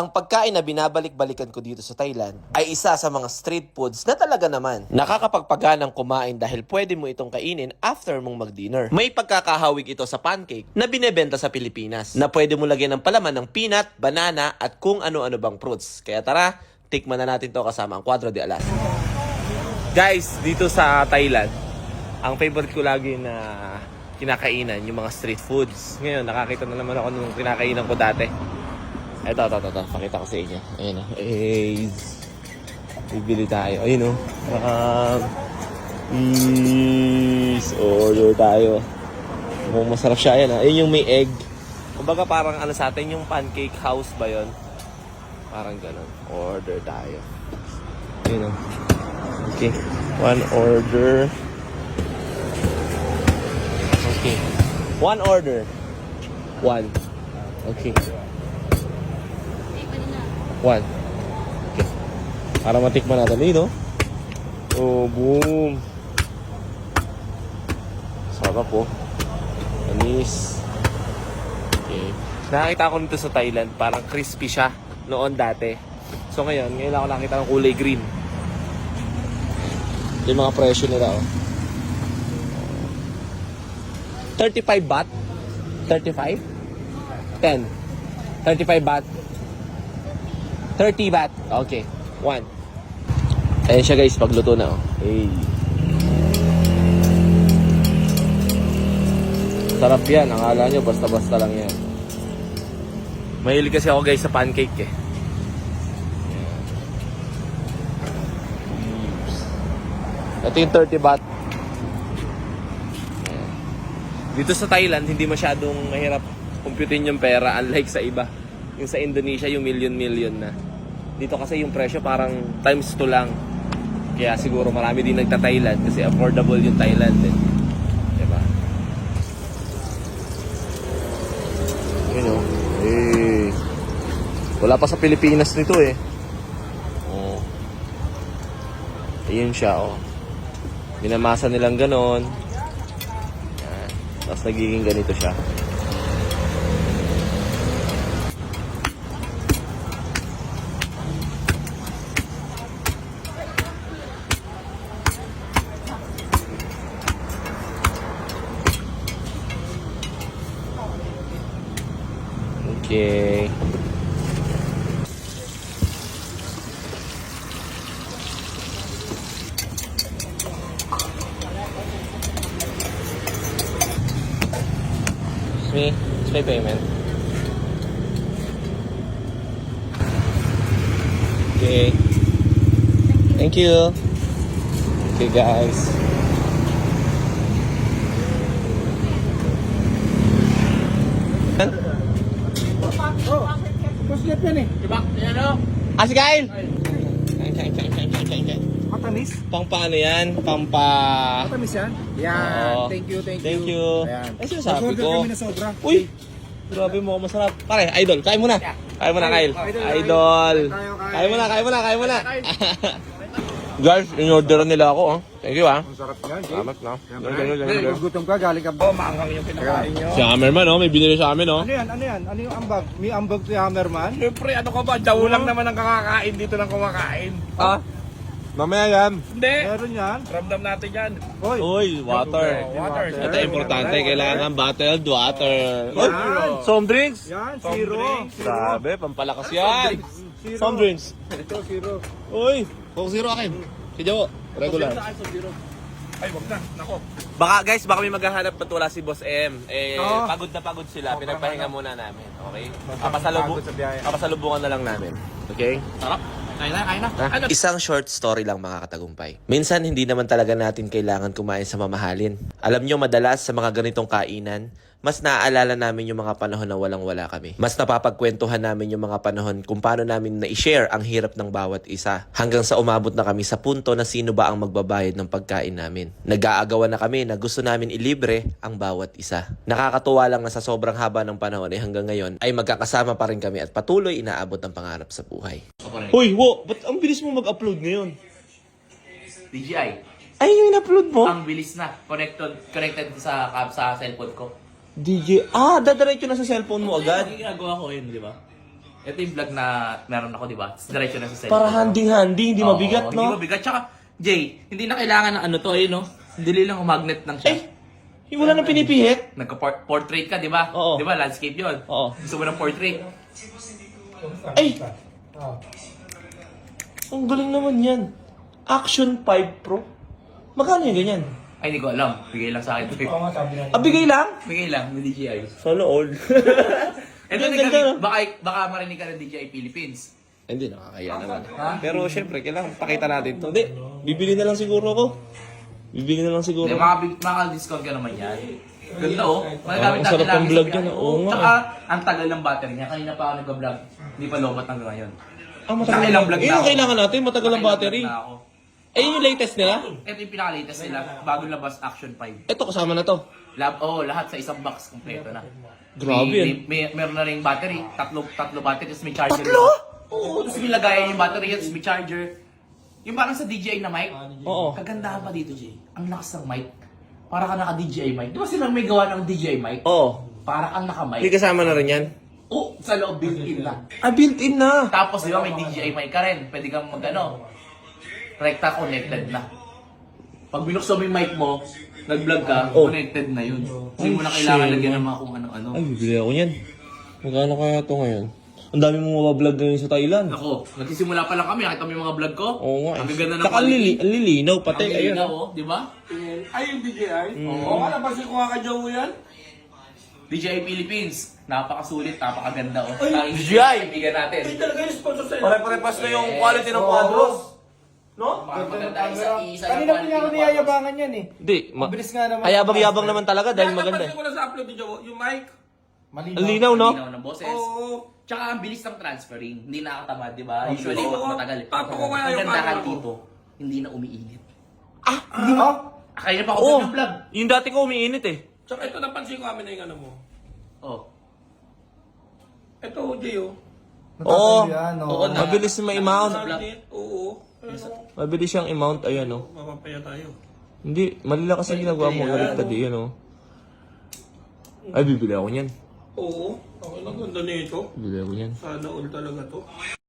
Ang pagkain na binabalik-balikan ko dito sa Thailand ay isa sa mga street foods na talaga naman nakakapagpaganang kumain dahil pwede mo itong kainin after mong mag-dinner. May pagkakahawig ito sa pancake na binebenta sa Pilipinas na pwede mo lagyan ng palaman ng peanut, banana at kung ano-ano bang fruits. Kaya tara, tikman na natin to kasama ang Quadro de Alas. Guys, dito sa Thailand, ang favorite ko lagi na kinakainan, yung mga street foods. Ngayon, nakakita na naman ako nung kinakainan ko dati. Ito, ito, ito, ito. Pakita ko sa inyo. Ayan o. Eh, bibili tayo. Ayun o. Um, is, order tayo. Mukhang masarap siya. Ayan o. Ayun yung may egg. Kumbaga parang ano sa atin, yung pancake house ba yon? Parang ganun. Order tayo. Ayun o. Okay. One order. Okay. One order. One. Okay. One. Okay. Para matikman natin. No? Oh, boom. Sarap po. Anis. Okay. Nakakita ko nito sa Thailand. Parang crispy siya noon dati. So ngayon, ngayon ako nakita ng kulay green. Yung mga presyo nila, oh. 35 baht? 35? 10. 35 baht. 30 baht. Okay. 1. Ayan siya guys, pagluto na, oh. Hey. Sarap yan. Akala nyo, basta-basta lang yan. Mahilig kasi ako guys sa pancake eh. Ito yung 30 baht. Dito sa Thailand, hindi masyadong mahirap kumputin yung pera unlike sa iba. Yung sa Indonesia, yung million-million na. Dito kasi yung presyo parang times 2 lang. Kaya siguro marami din nagta-Thailand kasi affordable yung Thailand eh. Diba? Yun o. Eh. Wala pa sa Pilipinas nito eh. Oh. Ayun siya oh. Minamasa nilang ganon. Tapos nagiging ganito siya. Okay. It's me. It's my payment. Okay. Thank you. Okay, guys. Puslit yan eh. Diba? Yan o. Ah, si Kyle! Kain, kain, kain, kain, kain, kain, kain. Matamis. Pang paano yan? Pang pa... Matamis yan. Yan. Oo. Thank you, thank you. Thank you. Ayan. Ay, sinasabi Nag-order ko. kami na sobra. Uy! Grabe mo, masarap. Pare, idol, kain mo na. Kain mo na, Kyle. Idol. Kain mo na, kain mo na, kain mo na. Guys, in-orderan nila ako. Oh. Thank you, ah. Ang sarap yan, Jay. Salamat na. Hey, gutom ka, galing ka ba? Maanghang yung kinakain nyo. Si Hammerman, oh. May binili sa amin, oh. Ano yan? Ano yan? Ano yung ambag? May ambag si Hammerman? Siyempre, ano ka ba? Daw lang naman ang kakakain dito ng kumakain. Ah? Mamaya yan. Hindi. Meron yan. Ramdam natin yan. Hoy. Uy, water. Oh, water. Ito importante, kailangan bottled water. Yan. Soft drinks? Yan, Soft zero. drinks. Grabe, pampalakas yan. Zero. Soft drinks. Ito, zero. Uy, Coke Zero akin. Si Joe, regular. Ay, wag na. Nako. Baka guys, baka may maghahanap at wala si Boss M. Eh, Oo. pagod na pagod sila. Pinagpahinga muna namin. Okay? Papasalubu Pagod sa biyahe. papasalubungan na lang namin. Okay? Sarap. Kain na, kain na. Ano? Isang short story lang mga katagumpay. Minsan hindi naman talaga natin kailangan kumain sa mamahalin. Alam nyo madalas sa mga ganitong kainan, mas naaalala namin yung mga panahon na walang-wala kami. Mas napapagkwentuhan namin yung mga panahon kung paano namin na-share ang hirap ng bawat isa. Hanggang sa umabot na kami sa punto na sino ba ang magbabayad ng pagkain namin. Nag-aagawan na kami na gusto namin ilibre ang bawat isa. Nakakatuwa lang na sa sobrang haba ng panahon ay hanggang ngayon ay magkakasama pa rin kami at patuloy inaabot ang pangarap sa buhay. Hoy, wo, ba't ang bilis mo mag-upload ngayon? DJI. Ay, yung in-upload mo? Ang bilis na. Connected connected sa sa cellphone ko. DJ, ah, dadiretso na sa cellphone mo agad. Ang ginagawa ko yun, di ba? Ito yung vlog na meron ako, di ba? Diretso na sa cellphone. Para handing-handy, hindi Oo, mabigat, Hindi no? mabigat. Tsaka, Jay, hindi na kailangan ng ano to, eh, no? Dili lang magnet lang siya. Eh, yung wala nang pinipihit. Nagka-portrait ka, di ba? Oo. Di ba? Landscape yun. Oo. Gusto mo ng portrait. Ay! Ang galing naman yan. Action 5 Pro. Magkano yung ganyan? Ay, hindi ko alam. Bigay lang sa akin. Oo nga, sabi na. Ah, bigay lang? Bigay lang, ni DJI. Sana all. Ito Ang na ganda, no? baka, baka marinig ka ng DJI Philippines. Hindi, nakakaya naman. Pero syempre, kailangan pakita natin to. Hindi, bibili na lang siguro ako. Bibili na lang siguro. Hindi, maka, maka-discount ka naman yan. Ganda oh. Ang Magagamit natin sarap ng vlog sa yan, biyahe. oo nga. Tsaka, ang tagal ng battery niya. Kanina pa ako nag-vlog. Hindi pa lobot hanggang ngayon. Ah, matagal Nakailang vlog Eh, na yung ako. kailangan natin, matagal ang battery. na ako. Eh, yun yung latest nila? Ito yung pinaka-latest nila. Bagong labas, Action 5. Ito, kasama na to. Lab, oh, lahat sa isang box kompleto na. Grabe may, yan. may, may, meron na rin battery, tatlo tatlo battery, tapos may charger. Tatlo? Oo, tapos may lagayan yung battery, tapos may charger. Yung parang sa DJI na mic. Oo. Kagandahan pa dito, Jay. Ang lakas ng mic. Para ka naka-DJI mic. Di ba silang may gawa ng DJI mic? Oo. Para kang naka-mic. kasama na rin yan? Oh, sa loob built-in lang. Ah, built-in na. Tapos, di ba, may DJI mic ka rin. Pwede kang mag, ano, rekta connected na. Pag binuksan mo yung mic mo, nag-vlog ka, Oh. connected na yun. Hindi mo na kailangan shit. lagyan ng mga kung ano-ano. Ay, bibili ako yan. Magkano kaya to ngayon? Ang dami mong mabablog ngayon sa Thailand. Ako, nagsisimula pa lang kami. Nakita mo yung mga vlog ko? Oo nga. Ang eh. gaganda ng Saka ang lili- ang lilinaw, pati. Ang Ayun. linaw, oh, di ba? Ay, yung DJI? Oo nga, napansin ko nga kay Joe yan. DJI Philippines. Napakasulit, napakaganda. Oh. Ay, DJI! Kaibigan natin. Ay, talaga yung sponsor sa'yo. Pare-parepas na yung quality ng quadros. No? Isa yung Kanina quality niya ako niyayabangan yan eh. Hindi. Ma- Mabilis nga naman. Ayabang-yabang naman talaga dahil Kaya maganda. napansin ko na sa upload ni Joe, yung mic. Malinaw. Linaw, no? Linaw ng boses. Oo. Tsaka ang bilis ng transferring. Hindi nakatamad, di ba? Usually, Oo. matagal. Tapo ko kaya yung camera ko. dito, hindi na umiinit. Hindi mo? Kaya pa ako Oo. ng vlog. Yung dati ko umiinit eh. Tsaka ito napansin ko kami na yung ano mo. Oh. Ito, Jay, oh. Oo. Yan, Oo, oh. na- Mabilis na Oo. Ano, Mabilis siyang i-mount. Ayan oh. mapapaya tayo. Hindi, mali lang kasi ginagawa mo. Galit ka di, ano. Ay, bibili ako niyan. Oo. Lang, ganda nito. Bibili ako niyan. Sana all talaga to.